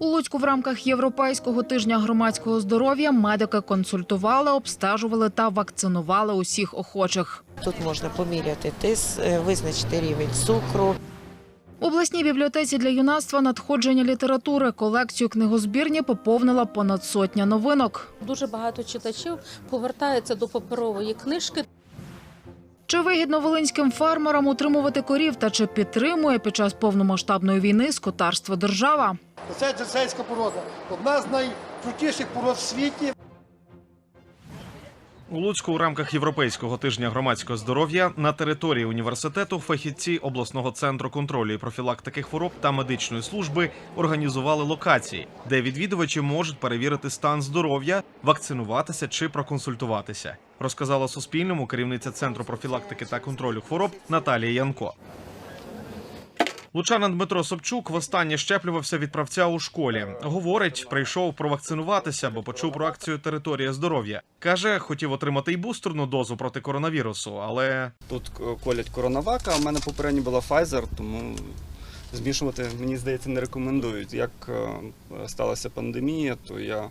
У Луцьку в рамках Європейського тижня громадського здоров'я медики консультували, обстежували та вакцинували усіх охочих. Тут можна поміряти тиск, е, визначити рівень цукру. В обласній бібліотеці для юнацтва надходження літератури колекцію книгозбірні поповнила понад сотня новинок. Дуже багато читачів повертаються до паперової книжки. Чи вигідно волинським фермерам утримувати корів та чи підтримує під час повномасштабної війни скотарство держава? Це джерсейська порода. Одна з найкрутіших пород в світі. У Луцьку у рамках Європейського тижня громадського здоров'я на території університету фахівці обласного центру контролю і профілактики хвороб та медичної служби організували локації, де відвідувачі можуть перевірити стан здоров'я, вакцинуватися чи проконсультуватися. Розказала Суспільному керівниця центру профілактики та контролю хвороб Наталія Янко. Лучанин Дмитро Собчук востаннє щеплювався від правця у школі. Говорить, прийшов провакцинуватися, бо почув про акцію Територія здоров'я. Каже, хотів отримати й бустерну дозу проти коронавірусу, але Тут е, колять коронавака, а в мене попередньо була Pfizer, тому змішувати, мені здається, не рекомендують. Як е, сталася пандемія, то я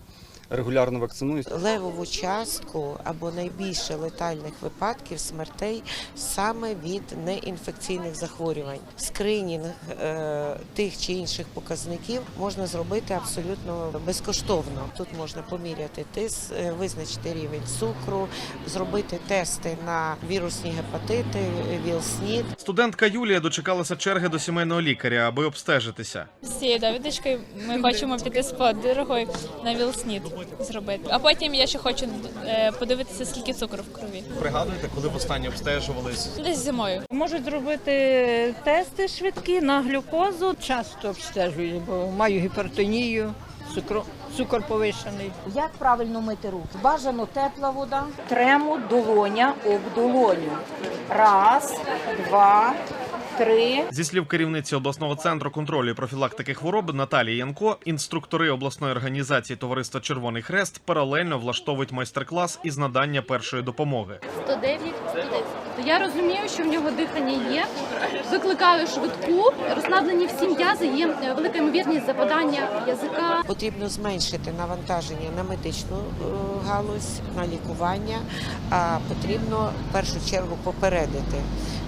регулярно вакцинуюсь. Левову частку або найбільше летальних випадків смертей саме від неінфекційних захворювань. Скринінг е, тих чи інших показників можна зробити абсолютно безкоштовно. Тут можна поміряти тиск, е, визначити рівень цукру, зробити тести на вірусні гепатити, ВІЛ-СНІД. студентка Юлія дочекалася черги до сімейного лікаря, аби обстежитися. З цією довідочкою ми хочемо піти з подорогою на Вілснід зробити. А потім я ще хочу е, подивитися, скільки цукру в крові. Пригадуєте, коли востаннє обстежувались? Десь зимою. Можуть зробити тести швидкі на глюкозу. Часто обстежую, бо маю гіпертонію, цукро, цукор повищений. Як правильно мити руки? Бажано тепла вода. Тремо долоня об долоню. Раз, два, три. Зі слів керівниці обласного центру контролю і профілактики хвороб Наталії Янко, інструктори обласної організації Товариства Червоний Хрест паралельно влаштовують майстер-клас із надання першої допомоги. 109, 110. То я розумію, що в нього дихання є. Викликаю швидку, розслаблені всі м'язи, є е, велика ймовірність западання язика. Потрібно зменшити навантаження на медичну е, галузь, на лікування, а потрібно в першу чергу попередити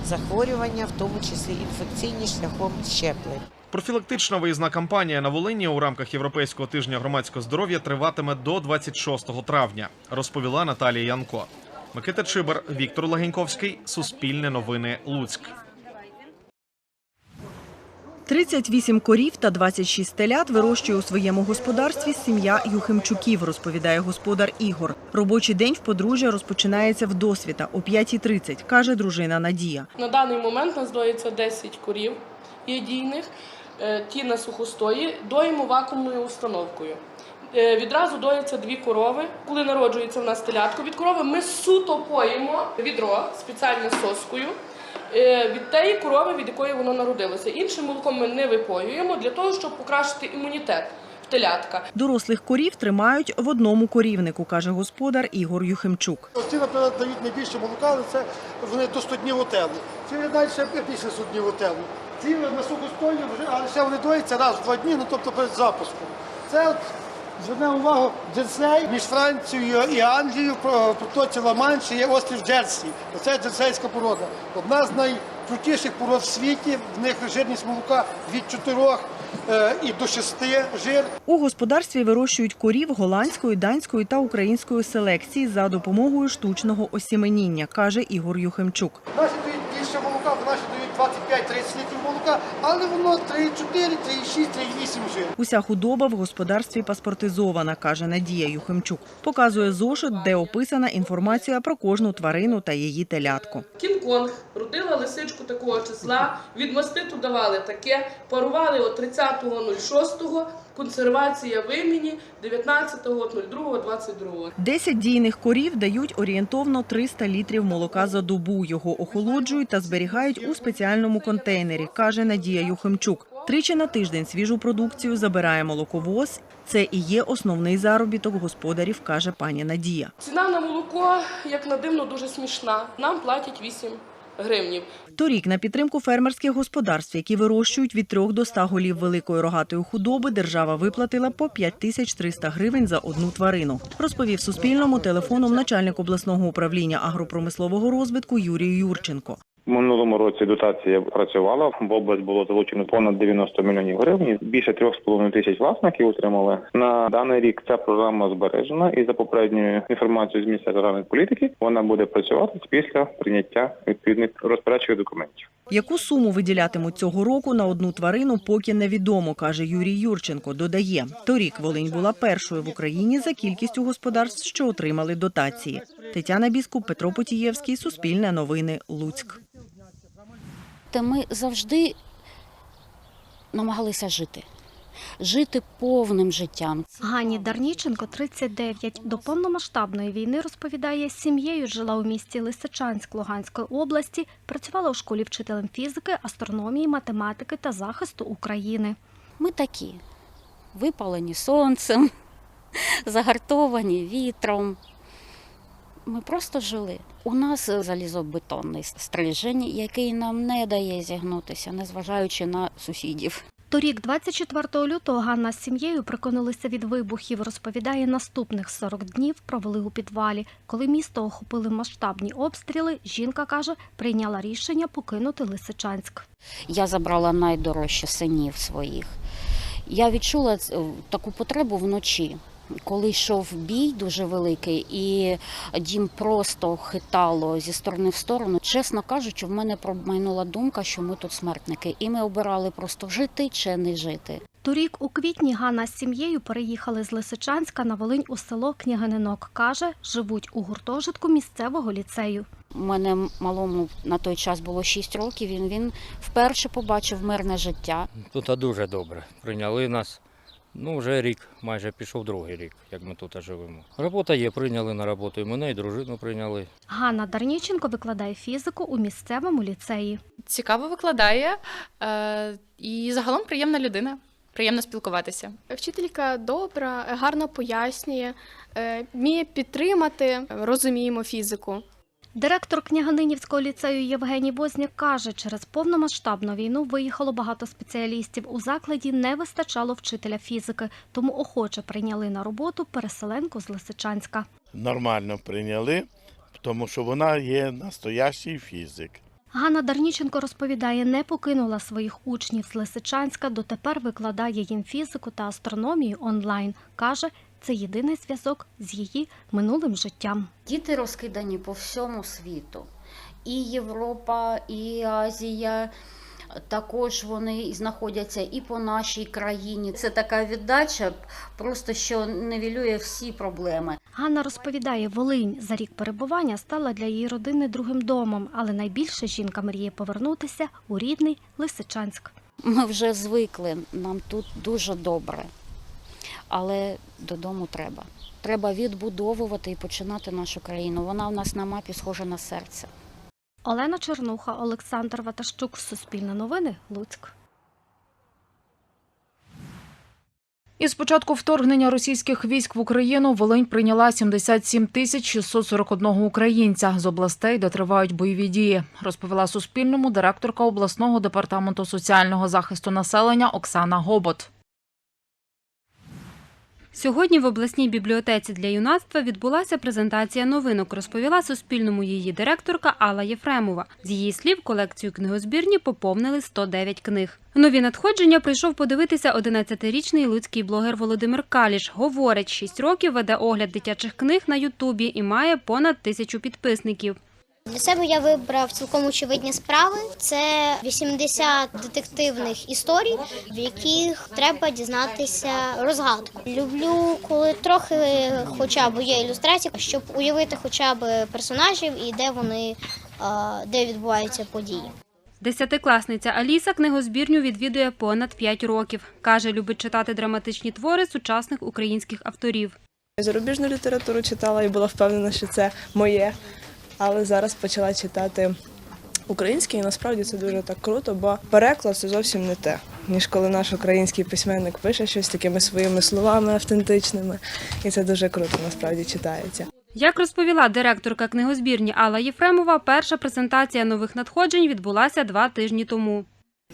захворювання, в тому числі інфекційні шляхом щеплень. Профілактична виїзна кампанія на Волині у рамках Європейського тижня громадського здоров'я триватиме до 26 травня, розповіла Наталія Янко. Микита Чибар, Віктор Лагеньковський, Суспільне новини, Луцьк. 38 корів та 26 телят вирощує у своєму господарстві сім'я Юхимчуків, розповідає господар Ігор. Робочий день в подружжя розпочинається в досвіта о 5.30, каже дружина Надія. На даний момент нас доїться 10 корів є дійних, е, ті на сухостої, доїмо вакуумною установкою. Е, Відразу доїться дві корови. Коли народжується в нас телятко від корови, ми суто поїмо відро спеціально соскою від тієї корови, від якої воно народилося. Іншим молоком ми не випоюємо для того, щоб покращити імунітет в телятка. Дорослих корів тримають в одному корівнику, каже господар Ігор Юхимчук. Ці, наприклад, дають найбільше молока, але це вони до 100 днів отелу. Ці далі ще більше 100 днів отелу. Ці на сухостою, вже, але ще вони доїться раз в два дні, ну тобто перед запуском. Це звернемо увагу, Джерсей між Францією і Англією про протоці Ла-Манші є острів Джерсі. Це джерсейська порода. Одна з найкрутіших пород в світі. В них жирність молока від 4 е, і до 6 жир. У господарстві вирощують корів голландської, данської та української селекції за допомогою штучного осіменіння, каже Ігор Юхимчук. Наші дають більше молока, наші дають 25-30 літрів молока, але воно 3,4, 3,6, 3,8 жир. Уся худоба в господарстві паспортизована, каже Надія Юхимчук. Показує зошит, де описана інформація про кожну тварину та її телятку. Кінг-Конг родила лисичку такого числа, від маститу давали таке, парували о 30.06, консервація в імені 19.02.22. 10 дійних корів дають орієнтовно 300 літрів молока за добу. Його охолоджують та зберігають у спеціальному контейнері, каже Надія Юхимчук. Тричі на тиждень свіжу продукцію забирає молоковоз. Це і є основний заробіток господарів, каже пані Надія. Ціна на молоко, як на дивно, дуже смішна. Нам платять 8 гривнів. Торік на підтримку фермерських господарств, які вирощують від 3 до 100 голів великої рогатої худоби, держава виплатила по 5300 гривень за одну тварину. Розповів Суспільному телефоном начальник обласного управління агропромислового розвитку Юрій Юрченко. Минулому році дотація працювала. В область було залучено понад 90 мільйонів гривень. Більше 3,5 тисяч власників отримали. На даний рік ця програма збережена і за попередньою інформацією з місця державної політики вона буде працювати після прийняття відповідних розпорядчих документів. Яку суму виділятимуть цього року на одну тварину, поки невідомо, каже Юрій Юрченко. Додає, торік Волинь була першою в Україні за кількістю господарств, що отримали дотації. Тетяна Біскуп, Петро Потієвський, Суспільне новини, Луцьк. Та ми завжди намагалися жити. Жити повним життям. Гані Дарніченко, 39. До повномасштабної війни, розповідає, з сім'єю жила у місті Лисичанськ Луганської області, працювала у школі вчителем фізики, астрономії, математики та захисту України. Ми такі випалені сонцем, загартовані вітром. Ми просто жили. У нас залізобетонний стрижень, який нам не дає зігнутися, незважаючи на сусідів. Торік, 24 лютого, Ганна з сім'єю приконалися від вибухів. Розповідає, наступних 40 днів провели у підвалі. Коли місто охопили масштабні обстріли, жінка каже, прийняла рішення покинути Лисичанськ. Я забрала найдорожче синів своїх. Я відчула таку потребу вночі, коли йшов бій дуже великий, і дім просто хитало зі сторони в сторону. Чесно кажучи, в мене промайнула думка, що ми тут смертники, і ми обирали просто жити чи не жити. Торік у квітні Ганна з сім'єю переїхали з Лисичанська на Волинь у село Княгининок. Каже, живуть у гуртожитку місцевого ліцею. У мене малому на той час було 6 років. Він він вперше побачив мирне життя. Тут дуже добре. Прийняли нас. Ну, вже рік, майже пішов другий рік, як ми тут живемо. Робота є, прийняли на роботу і мене, і дружину прийняли. Ганна Дарніченко викладає фізику у місцевому ліцеї. цікаво викладає е, і загалом приємна людина. Приємно спілкуватися. Вчителька добра, гарно пояснює, е, вміє підтримати, розуміємо фізику. Директор Княгининівського ліцею Євгеній Возняк каже, через повномасштабну війну виїхало багато спеціалістів. У закладі не вистачало вчителя фізики, тому охоче прийняли на роботу переселенку з Лисичанська. Нормально прийняли, тому що вона є настоящий фізик. Ганна Дарніченко розповідає, не покинула своїх учнів з Лисичанська, дотепер викладає їм фізику та астрономію онлайн. Каже, це єдиний зв'язок з її минулим життям. Діти розкидані по всьому світу. І Європа, і Азія. Також вони знаходяться і по нашій країні. Це така віддача, просто що невілює всі проблеми. Ганна розповідає, Волинь за рік перебування стала для її родини другим домом, але найбільше жінка мріє повернутися у рідний Лисичанськ. Ми вже звикли, нам тут дуже добре. Але додому треба. Треба відбудовувати і починати нашу країну. Вона в нас на мапі схожа на серце. Олена Чернуха, Олександр Ватащук, Суспільне новини, Луцьк. Із початку вторгнення російських військ в Україну Волинь прийняла 77 тисяч 641 українця з областей, де тривають бойові дії, розповіла Суспільному директорка обласного департаменту соціального захисту населення Оксана Гобот. Сьогодні в обласній бібліотеці для юнацтва відбулася презентація новинок, розповіла Суспільному її директорка Алла Єфремова. З її слів, колекцію книгозбірні поповнили 109 книг. Нові надходження прийшов подивитися 11-річний луцький блогер Володимир Каліш. Говорить, 6 років веде огляд дитячих книг на Ютубі і має понад тисячу підписників. Для себе я вибрав цілком очевидні справи. Це 80 детективних історій, в яких треба дізнатися розгадку. Люблю, коли трохи хоча б є ілюстрація, щоб уявити хоча б персонажів і де вони, де відбуваються події. Десятикласниця Аліса книгозбірню відвідує понад 5 років. Каже, любить читати драматичні твори сучасних українських авторів. Зарубіжну літературу читала і була впевнена, що це моє. Але зараз почала читати українське, і насправді це дуже так круто, бо переклад це зовсім не те, ніж коли наш український письменник пише щось такими своїми словами автентичними. І це дуже круто насправді читається. Як розповіла директорка книгозбірні Алла Єфремова, перша презентація нових надходжень відбулася два тижні тому.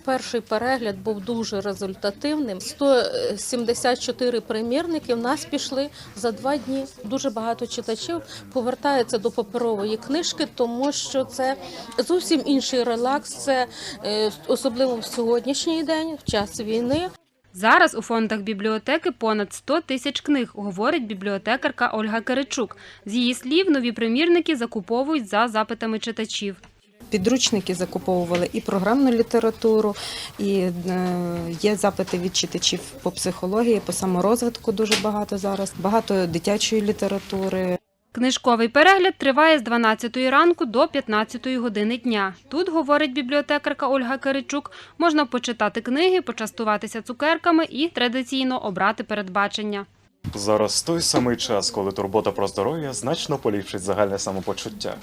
Перший перегляд був дуже результативним. 174 примірники в нас пішли за два дні. Дуже багато читачів повертаються до паперової книжки, тому що це зовсім інший релакс. Це е, особливо в сьогоднішній день, в час війни. Зараз у фондах бібліотеки понад 100 тисяч книг, говорить бібліотекарка Ольга Киричук. З її слів, нові примірники закуповують за запитами читачів. Підручники закуповували і програмну літературу, і е, є запити від читачів по психології, по саморозвитку дуже багато зараз, багато дитячої літератури. Книжковий перегляд триває з 12 ранку до 15 години дня. Тут, говорить бібліотекарка Ольга Киричук, можна почитати книги, почастуватися цукерками і традиційно обрати передбачення. Зараз той самий час, коли турбота про здоров'я значно поліпшить загальне самопочуття.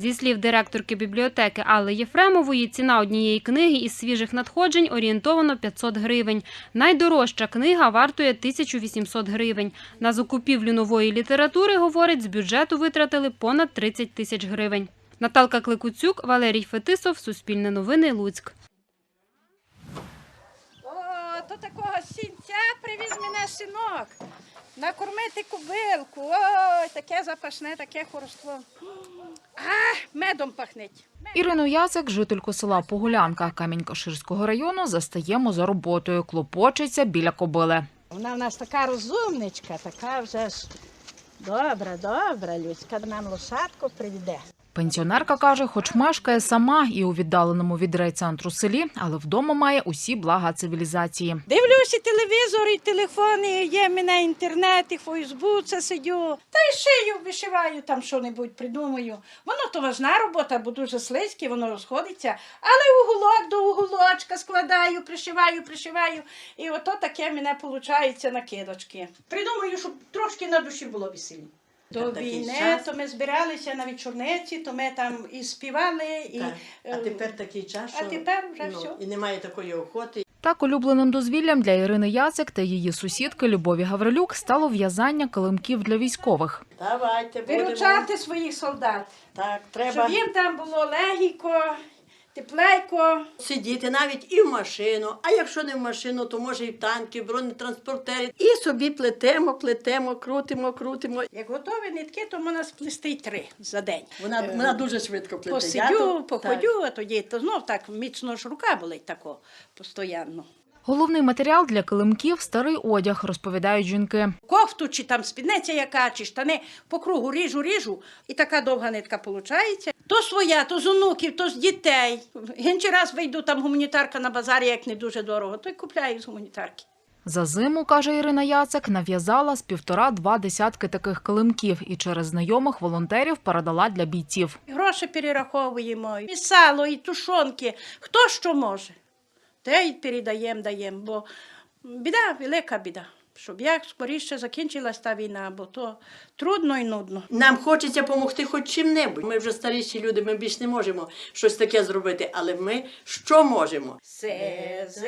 Зі слів директорки бібліотеки Алли Єфремової, ціна однієї книги із свіжих надходжень орієнтовано 500 гривень. Найдорожча книга вартує 1800 гривень. На закупівлю нової літератури, говорить, з бюджету витратили понад 30 тисяч гривень. Наталка Кликуцюк, Валерій Фетисов, Суспільне новини, Луцьк. О, то такого сінця привіз мене синок. Накормити кубилку. Ой, таке запашне, таке хороство. А, медом пахнеть. Ірину Яцик, жительку села Погулянка Камінь-Каширського району, застаємо за роботою. Клопочеться біля кобили. Вона в нас така розумничка, така вже ж добра, добра, людська нам лошадку приведе. Пенсіонерка каже, хоч мешкає сама і у віддаленому від райцентру селі, але вдома має усі блага цивілізації. Дивлюся телевізор, і телефони, є в мене інтернет, і Фейсбуці сидю. Та й шию, вишиваю там що-небудь, придумаю. Воно то важна робота, бо дуже слизьке, воно розходиться. Але уголок до уголочка складаю, пришиваю, пришиваю. І ото таке в мене виходить накидочки. Придумаю, щоб трошки на душі було веселі. До війни, час. то ми збиралися на вечорниці, то ми там і співали, і Так. А е, тепер такий час, а тепер вже ну, все. і немає такої охоти. Так улюбленим дозвіллям для Ірини Яцик та її сусідки Любові Гаврилюк стало в'язання килимків для військових. Давайте будемо. Виручати своїх солдат. Так, треба. Щоб їм там було легіко, тепленько. Сидіти навіть і в машину, а якщо не в машину, то може і в танки, в бронетранспортері. І собі плетемо, плетемо, крутимо, крутимо. Як готові нитки, то можна сплести три за день. Вона, Е, вона дуже швидко плете. Посидю, походю, походю, а тоді то знов так міцно ж рука болить тако постійно. Головний матеріал для килимків старий одяг, розповідають жінки. Кофту, чи там спідниця яка, чи штани по кругу ріжу, ріжу, і така довга нитка виходить. То своя, то з онуків, то з дітей. Інший раз вийду там гуманітарка на базарі, як не дуже дорого, то й купляю з гуманітарки. За зиму, каже Ірина Яцик, нав'язала з півтора-два десятки таких килимків і через знайомих волонтерів передала для бійців. Гроші перераховуємо, і сало, і тушонки. Хто що може, те й передаємо, даємо, бо біда, велика біда. Щоб як скоріше закінчилась та війна, бо то трудно і нудно. Нам хочеться допомогти хоч чим-небудь. Ми вже старіші люди, ми більш не можемо щось таке зробити, але ми що можемо? Сезими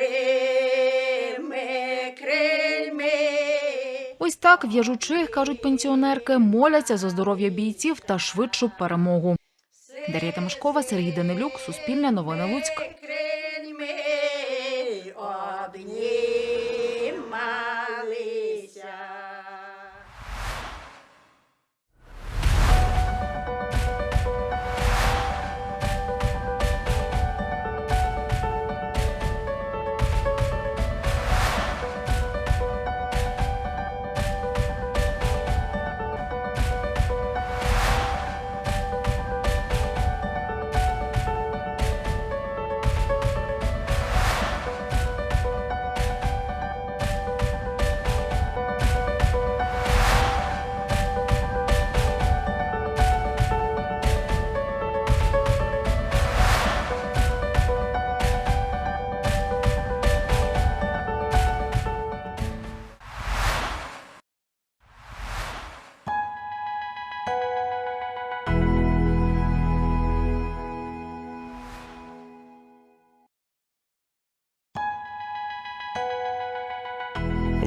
крильми. Ось так в'яжучи, кажуть пенсіонерки, моляться за здоров'я бійців та швидшу перемогу. Дар'я Тимошкова, Сергій Данилюк, Суспільне новини Луцьк.